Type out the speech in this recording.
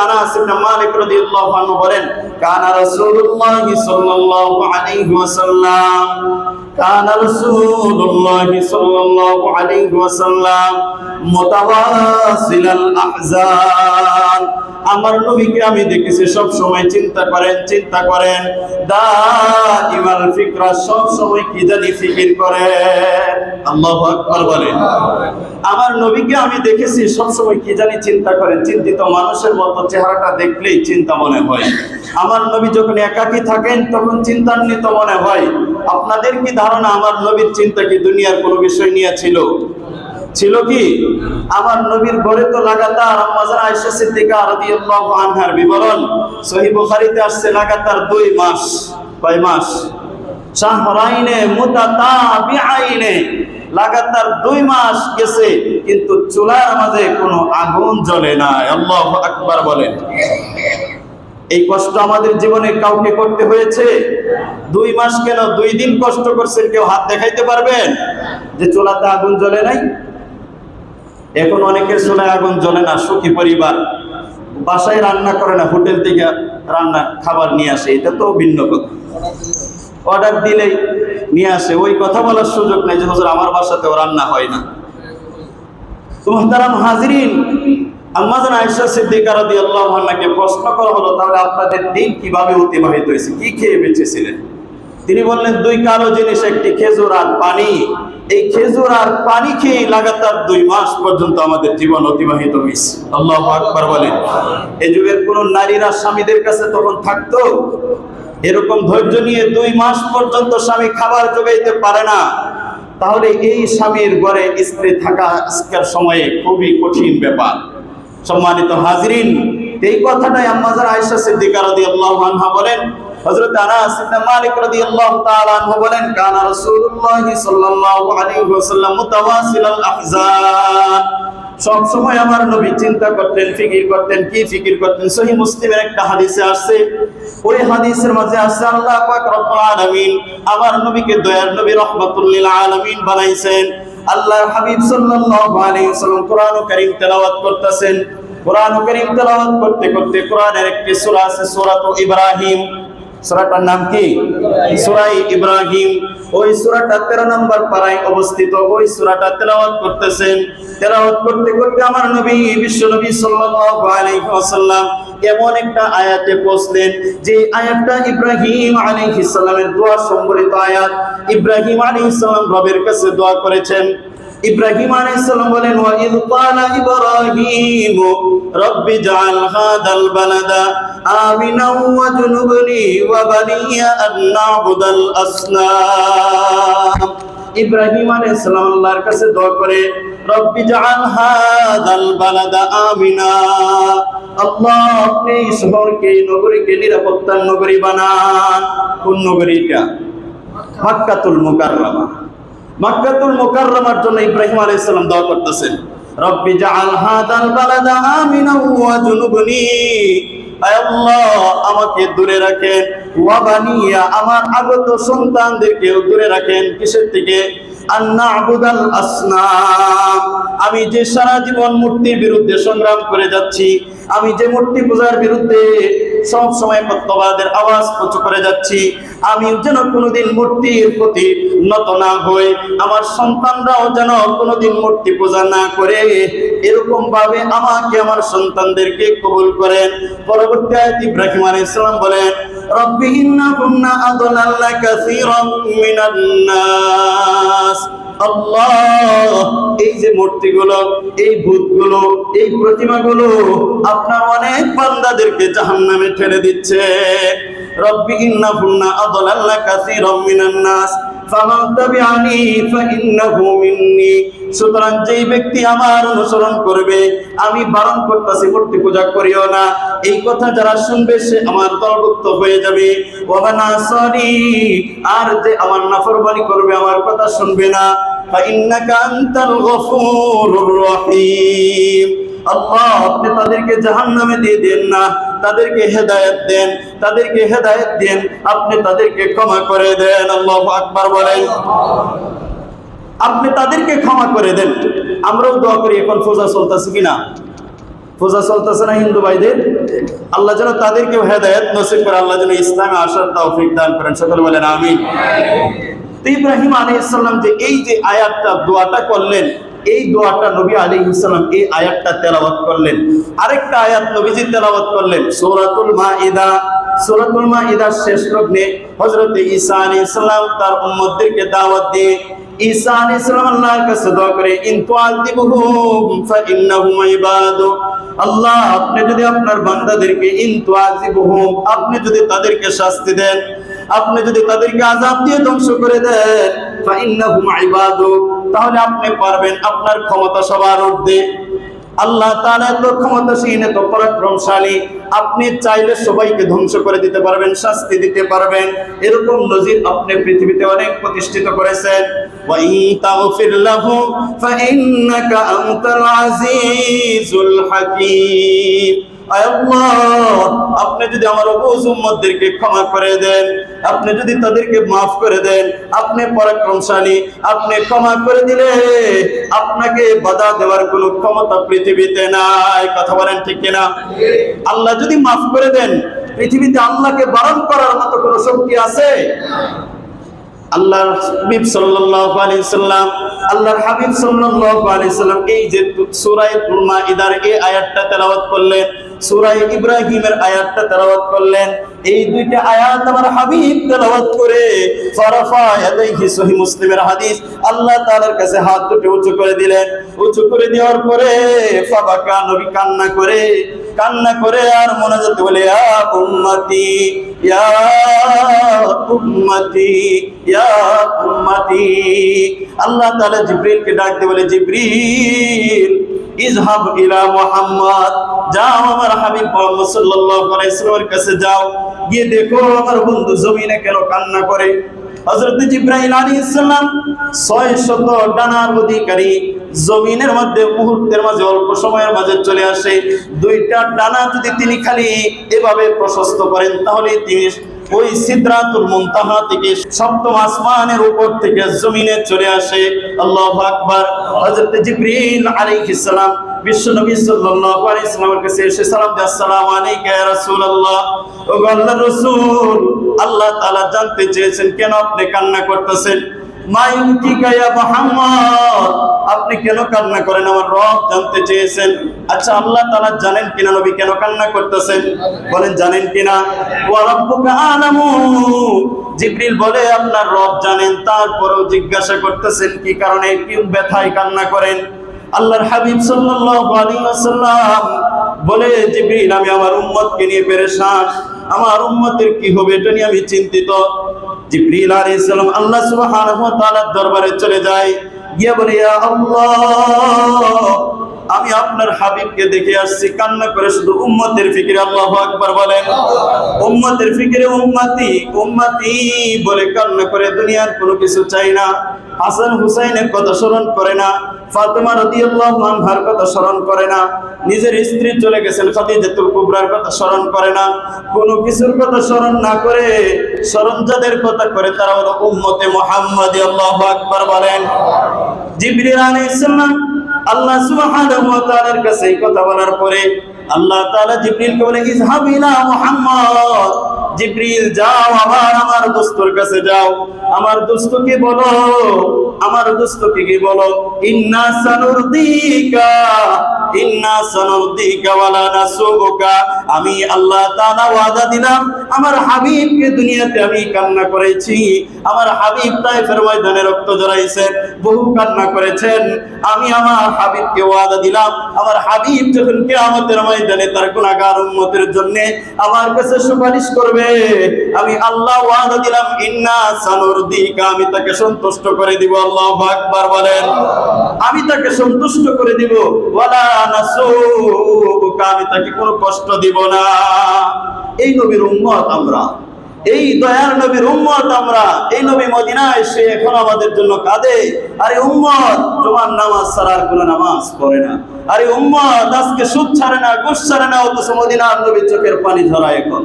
আনাস ইবনে মালিক রাদিয়াল্লাহু আনহু বলেন কানা রাসূলুল্লাহ সাল্লাল্লাহু আলাইহি ওয়াসাল্লাম কানা রাসূলুল্লাহ সাল্লাল্লাহু আলাইহি ওয়াসাল্লাম মুতাওয়াসিলাল আহজান আমার নবীকে আমি দেখেছি, সব সময় চিন্তা করেন চিন্তা করেন। দাইমাল ফিকরা সব সময় কি জানি ফিকির করেন আল্লাহু আকবার বলেন। আমার নবীকে আমি দেখেছি, সব সময় কি জানি চিন্তা করেন। চিন্তিত মানুষের মতো চেহারাটা দেখলেই চিন্তা মনে হয়। আমার নবী যখন একাকী থাকেন, তখন চিন্তান্বিত মনে হয়। আপনাদের কি ধারণা, আমার নবীর চিন্তা কি দুনিয়ার কোনো বিষয় নিয়ে ছিল? ছিল কি? আমার নবীর ঘরে তো লাগাতার বিবরণ সহিহ আসছে লাগাতার দুই মাস, কয় মাস? লাগাতার দুই মাস গেছে, কিন্তু চুলার মাঝে কোনো আগুন জ্বলে না আল্লাহু আকবার বলেন। এই কষ্ট আমাদের জীবনে কাউকে করতে হয়েছে? দুই মাস কেন দুই দিন কষ্ট করছেন কেউ হাত দেখাইতে পারবেন? যে চোলাতে আগুন জ্বলে নাই? এখন অনেকের চোলায় আগুন জ্বলে না, সুখী পরিবার। বাসায় রান্না করে না, হোটেল থেকে রান্না, খাবার নিয়ে আসে, এটা তো ভিন্ন কথা। অর্ডার দিলেই নিয়ে আসে, ওই কথা বলার সুযোগ নেই যে, হুজুর, আমার বাসাতেও রান্না হয় না। মুহতারাম হাজরিন আম্মাজান আয়েশা সিদ্দিকা রাদিয়াল্লাহু আনহাকে প্রশ্ন করা হলো, তাহলে আপনাদের দিন কীভাবে অতিবাহিত হয়েছে? কি খেয়ে বেঁচেছিলেন? তিনি বললেন, দুই কালো জিনিস, একটি খেজুর আর পানি। এই খেজুর আর পানি খেয়ে লাগাতার দুই মাস পর্যন্ত আমাদের জীবন অতিবাহিত হয়েছে। আল্লাহ আকবার বলেন। এই যুগের কোন নারীরা স্বামীদের কাছে তখন থাকতো, এরকম ধৈর্য নিয়ে দুই মাস পর্যন্ত স্বামী খাবার যোগাইতে পারে না। তাহলে এই স্বামীর ঘরে স্ত্রী থাকা আজকের সময়ে খুবই কঠিন ব্যাপার। সম্মানিত হাজরিন, এই কথাটাই আম্মাজার আয়েশা সিদ্দিকা রাদিয়াল্লাহু আনহা বলেন, হযরত আনাস ইবনে মালিক রাদিয়াল্লাহু তাআলা আনহু বলেন, কানা রাসূলুল্লাহ সাল্লাল্লাহু আলাইহি ওয়াসাল্লাম মুতাওয়াসিলাল আহজান। সব সময় আমার নবী চিন্তা করতেন, ফিকির করতেন, কি ফিকির করতেন? সহি মুসলিমের একটা হাদিসে আসছে, ওই হাদিসের মাঝে আসছে, আল্লাহ পাক রব্বুল আলামিন। আমার নবীকে দয়ার নবী রহমাতুল লিল আলামিন বানাইছেন। আল্লাহর হাবিব সাল্লাল্লাহু আলাইহি কোরআন কারীম তেলাওয়াত করতেছেন। কোরআন কারীম তেলাওয়াত করতে করতে কোরআনের একটি সূরা আছে সূরাত ইব্রাহিম। সূরাটার নাম কি? সূরা ইব্রাহিম। ওই সূরাটা 13 নম্বর পারায় অবস্থিত। ওই সূরাটা তেলাওয়াত করতেছেন। তেলাওয়াত করতে করতে আমার নবী, বিশ্ব নবী সাল্লাল্লাহু আলাইহি ওয়াসাল্লাম এমন একটা আয়াতে পৌঁছলেন যে আয়াতটা ইব্রাহিম আলাইহিস সালামের দোয়া সম্বলিত আয়াত। ইব্রাহিম আলাইহিস সালাম রবের কাছে দোয়া করেছেন। ইব্রাহিম আলাইহিস সালাম বলেন ওয়া ইব্রাহিম আলাইহিস আল্লাহর কাছে দোয়া করে, রব্বি জাআল হাদাল বালাদা আমিনা, আল্লাহ আপনি শহরকে নগরীকে নিরাপত্তার নগরী বানান। কোন নগরী এটা মক্কাতুল মুকাররমা। মক্কাতুল মুকাররমার জন্য ইব্রাহিম আলাইহিস সালাম দোয়া করতেছেন, রব্বি জাআল হাদাল বালাদা আমিনা ওয়া জুনুবনি। আমাকে দূরে রাখেন। ওয়াবানিয়া আমার আগত সন্তানদেরকেও দূরে রাখেন। কিসের থেকে? আমি যে সারা জীবন মূর্তির বিরুদ্ধে সংগ্রাম করে যাচ্ছি, আমি যে মূর্তি পূজার বিরুদ্ধে সব সময় প্রত্যবাদের আওয়াজ উঁচু করে যাচ্ছি। আমি যেন কোনোদিন মূর্তির প্রতি নত না হই। আমার সন্তানরাও যেন কোনোদিন মূর্তি পূজা না করে। এরকম ভাবে আমাকে আমার সন্তানদেরকে কবুল করেন। পরবর্তী আয়াত ইব্রাহিম আলাইহিস সালাম বলেন, রব্বি ইন্নাকুন্না আদলাল্লা কাসীরাম মিনান নাস। এই যে মূর্তিগুলো, এই ভূতগুলো, এই প্রতিমাগুলো আপনার অনেক বান্দাদেরকে জাহান্নামে ঠেলে দিচ্ছে। সুতরাং ব্যক্তি আমার অনুসরণ করবে, আমি বারণ করতেছি, মূর্তি পূজা করিও না। এই কথা যারা শুনবে, সে আমার দলভুক্ত হয়ে যাবে। সরি, আর যে আমার নাফরমানি করবে, আমার কথা শুনবে না। আল্লাহ, আপনি তাদেরকে জাহান্নামে দিয়ে দেন না, তাদেরকে হেদায়েত দেন, তাদেরকে হেদায়েত দেন, আপনি তাদেরকে ক্ষমা করে দেন। আল্লাহ আকবার বলেন। আপনি তাদেরকে ক্ষমা করে দেন। আমরাও দোয়া করি, এখন ফোজা চলতেছে কিনা? পূজা চলতেছে না হিন্দু ভাইদের? আল্লাহ যেন তাদেরকে হেদায়ত নসিব করে, আল্লাহ যেন ইসলামে আসার তৌফিক দান করেন। সকলে বলেন, আমিন। তো ইব্রাহিম আলাইহিসসালাম যে এই যে আয়াতটা, দোয়াটা করলেন, এই দোয়াটা নবী আলাইহিসসালাম এই আয়াতটা তেলাওয়াত করলেন। আরেকটা আয়াত নবীজি তেলাওয়াত করলেন, সূরাতুল মাইদা সূরাতুল মাইদার শেষ লগ্নে হযরত ঈসা আলাইহিস সালাম তার দাওয়াত দিয়ে আল্লাহ, আপনি যদি আপনার আপনি যদি তাদেরকে শাস্তি দেন আপনি যদি তাদেরকে আজাব দিয়ে ধ্বংস করে দেন তাহলে আপনি পারবেন আপনার ক্ষমতা সবার উর্ধে আল্লাহ তালা এত ক্ষমতাশীল এত পরাক্রমশালী, আপনি চাইলে সবাইকে ধ্বংস করে দিতে পারবেন, শাস্তি দিতে পারবেন। এরকম নজির আপনি পৃথিবীতে অনেক প্রতিষ্ঠিত করেছেন। ফাইন্নাকা আনতাল আজিজুল হাকীম। আপনি যদি আমার উম্মতদেরকে ক্ষমা করে দেন, আপনি যদি তাদেরকে মাফ করে দেন, আপনি পরাক্রমশালী, আপনি ক্ষমা করে দিলে আপনাকে বাধা দেওয়ার কোনো ক্ষমতা পৃথিবীতে নাই। কথা বলেন ঠিক কিনা? আল্লাহ যদি মাফ করে দেন, পৃথিবীতে আল্লাহকে বারণ করার মতো কোনো শক্তি আছে? আল্লাহর হাবিব আল্লাহর হাবিব এই যে তেলাওয়াত করলেন সূরা ইব্রাহিমের আয়াতটা তেলাওয়াত করলেন। এই দুইটা আয়াত আমার হাবিব তেলাওয়াত করে ফারাফা ইয়াদাইহি সহিহ মুসলিমের হাদিস আল্লাহ তাআলার কাছে হাত দুটো উঁচু করে দিলেন। উঁচু করে দেওয়ার পরে ফাবাকা নবী কান্না করে কান্না করে আর মোনাজাত বলে, ইয়া উম্মতি ইয়া উম্মতি ইয়া উম্মতি। আল্লাহ তাআলা জিবরিলকে ডাক দিয়ে বলে, জিবরিল ইজহাব ইলা মুহাম্মদ। যাও আমার হাবিব মুহাম্মদ সাল্লাল্লাহু আলাইহি ওয়াসাল্লামের কাছে যাও। গিয়ে দেখো আমার বন্ধু জমিনে কেন কান্না করে। হযরত জিবরাইল আলাইহিস সালাম 600 ডানার অধিকারী জমিনের মধ্যে মুহূর্তের মাঝে অল্প সময়ের মাঝে চলে আসে। দুইটা ডানা যদি তিনি খালি এভাবে প্রশস্ত করেন তাহলে তিনি ওই সিদ্রাতুল মুনতাহা থেকে সপ্তম আসমানের উপর থেকে জমিনে চলে আসে। আল্লাহু আকবার। হযরত জিবরিল আলাইহিস সালাম বিশ্বনবী সাল্লাল্লাহু আলাইহি সাল্লামের কাছে এসে সালাম দিয়ে, আসসালামু আলাইকা ইয়া রাসূলুল্লাহ। ও আল্লাহর রাসূল, আল্লাহ তাআলা জানতে চেয়েছেন কেন আপনি কান্না করতেছেন? মায়ুমকিকা ইয়া মুহাম্মদ। আপনি কেন কান্না করেন? আমার রব জানতে চেয়েছেন। আচ্ছা আল্লাহ তাআলা জানেন কিনা? নবী কেন কান্না করতেছেন? বলেন, জানেন কিনা? জিবরিল বলে আপনার রব জানেন, তারপরেও জিজ্ঞাসা করতেছেন, কি কারণে কি ব্যথায় কান্না করেন? আল্লাহর হাবিব সাল্লাল্লাহু আলাইহি ওয়াসাল্লাম বলে, জিবরিল, আমি আমার উম্মতকে নিয়ে পেরেশান। আমার উম্মতের কি হবে এটা নিয়ে আমি চিন্তিত। জিবরিল আলাইহিস সালাম আল্লাহ সুবহানাহু ওয়া তাআলার দরবারে চলে যায়। গিয়ে বলে আমি আপনার হাবিবকে দেখে আসছি। কান্না করে শুধু উম্মতের ফিকিরে আল্লাহ আকবার বলেন। উম্মতের ফিকিরে উম্মতি উম্মতি বলে কান্না করে দুনিয়ার কোনো কিছু চাই না। হাসান হুসাইনের কথা স্মরণ করে না, ফাতেমা রাদিয়াল্লাহু আনহার কথা স্মরণ করে না, নিজের স্ত্রী চলে গেছেন খাদিজাতুল কুবরার কথা স্মরণ করে না, কোনো কিছুর কথা স্মরণ না করে স্মরণ কথা করে তারা হলো উম্মতে মুহাম্মাদি, আল্লাহু আকবার বলেন। জিবরিল আলাইহিস সালাম আল্লাহ সুবহানাহু ওয়া কাছে এই কথা বলার পরে আল্লাহ তাআলা জিবরিলকে বলে, ইযহাব ইলা মুহাম্মদ। জিবরিল যাও আবার আমার দোস্তর কাছে যাও। আমার দোস্তকে বলো? আমার দোস্তকে কি বলো, ইন্না সানুরদিকা ইন্না সানুরদিকা ওয়ালা নাসুকা আমি আল্লাহ তাআলা ওয়াদা দিলাম, আমার হাবিবকে দুনিয়াতে আমি কান্না করেছি, আমার হাবিব তাইফের ময়দানে রক্ত জড়াইছেন বহু কান্না করেছেন। আমি আমার হাবিবকে ওয়াদা দিলাম, আমার হাবিব যখন কিয়ামতের ময়দানে তার গুনাহগার উম্মতের জন্য আমার কাছে সুপারিশ করবে, আমি আল্লাহ ওয়াদা দিলাম, ইন্না সানুরদিকা, আমি তাকে সন্তুষ্ট করে দিব আল্লাহু আকবার বলেন। আমি তাকে সন্তুষ্ট করে দিব। ওয়ালা নাসুকা আমি তাকে কোনো কষ্ট দিব না। এই নবীর উম্মত আমরা। এই দয়ার নবীর উম্মত আমরা। এই নবী মদিনায় এসে এখন আমাদের জন্য কাঁদে। আরে উম্মত, তোমার নামাজ ছাড়া আর কোনো নামাজ পড়ে না। আরে উম্মত, আজকে সুদ ছাড়ে না, ঘুষ ছাড়ে না, অথচ মদিনার নবীর চোখের পানি ধরা এখন।